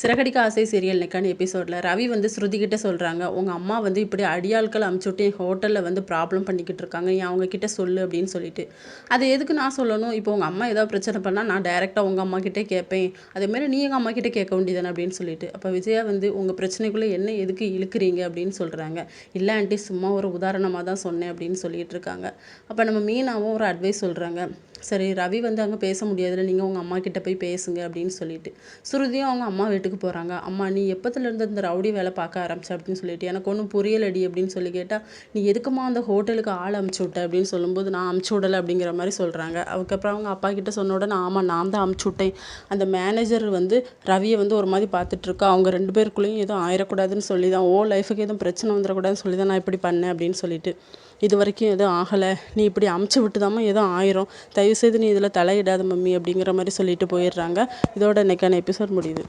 சிறகடிக்க ஆசை சீரியல் நெக்கான எபிசோடில் ரவி வந்து ஸ்ருதிகிட்ட சொல்கிறாங்க உங்கள் அம்மா வந்து இப்படி அடியாட்கள் அமுச்சுட்டு என் ஹோட்டலில் வந்து ப்ராப்ளம் பண்ணிக்கிட்டு இருக்காங்க. நீ அவங்கக்கிட்ட சொல்லு அப்படின்னு சொல்லிட்டு. அது எதுக்கு நான் சொல்லணும்? இப்போ உங்கள் அம்மா ஏதாவது பிரச்சனை பண்ணால் நான் டைரெக்டாக உங்கள் அம்மா கிட்டே கேட்பேன். அதேமாதிரி நீ எங்கள் அம்மா கிட்டே கேட்க வேண்டியதானே அப்படின்னு சொல்லிட்டு. அப்போ விஜயா வந்து உங்கள் பிரச்சனைக்குள்ளே என்ன எதுக்கு இழுக்கிறீங்க அப்படின்னு சொல்கிறாங்க இல்லை ஆண்டி சும்மா ஒரு உதாரணமாக தான் சொன்னேன் அப்படின்னு சொல்லிட்டு இருக்காங்க. அப்போ நம்ம மீனாவும் ஒரு அட்வைஸ் சொல்கிறாங்க சரி ரவி வந்து அங்கே பேச முடியாதுல்ல நீங்கள் உங்கள் அம்மா கிட்டே போய் பேசுங்க அப்படின்னு சொல்லிட்டு. சுருதியும் அவங்க அம்மா வீட்டுக்கு போகிறாங்க அம்மா நீ எப்போத்துலேருந்து இந்த ரவுடி வேலை பார்க்க ஆரம்பிச்ச? அப்படின்னு சொல்லிட்டு எனக்கு ஒன்றும் புரியலடி அப்படின்னு சொல்லி கேட்டால் நீ எதுக்குமா அந்த ஹோட்டலுக்கு ஆள் அமுச்சு விட்ட? அப்படின்னு சொல்லும்போது நான் அமுச்சு விடலை அப்படிங்கிற மாதிரி சொல்கிறாங்க அதுக்கப்புறம் அவங்க அப்பா கிட்ட சொன்ன உடனே ஆமாம் நான் தான் அமுச்சு விட்டேன். அந்த மேனேஜர் வந்து ரவியை வந்து ஒரு மாதிரி பார்த்துட்ருக்கா அவங்க ரெண்டு பேருக்குள்ளேயும் எதுவும் ஆயிடக்கூடாதுன்னு சொல்லி தான் ஓ லைஃபுக்கு எதுவும் பிரச்சனை வந்துடக்கூடாதுன்னு சொல்லி தான் நான் இப்படி பண்ணேன் அப்படின்னு சொல்லிட்டு இது வரைக்கும் எதுவும் ஆகலை. நீ இப்படி அமுச்சு விட்டுதாம்மா எதுவும் ஆயிரும். தயவுசெய்து நீ இதில் தலையிடாத மம்மி அப்படிங்கிற மாதிரி சொல்லிட்டு போயிடுறாங்க. இதோட இன்றைக்கான எபிசோட் முடியுது.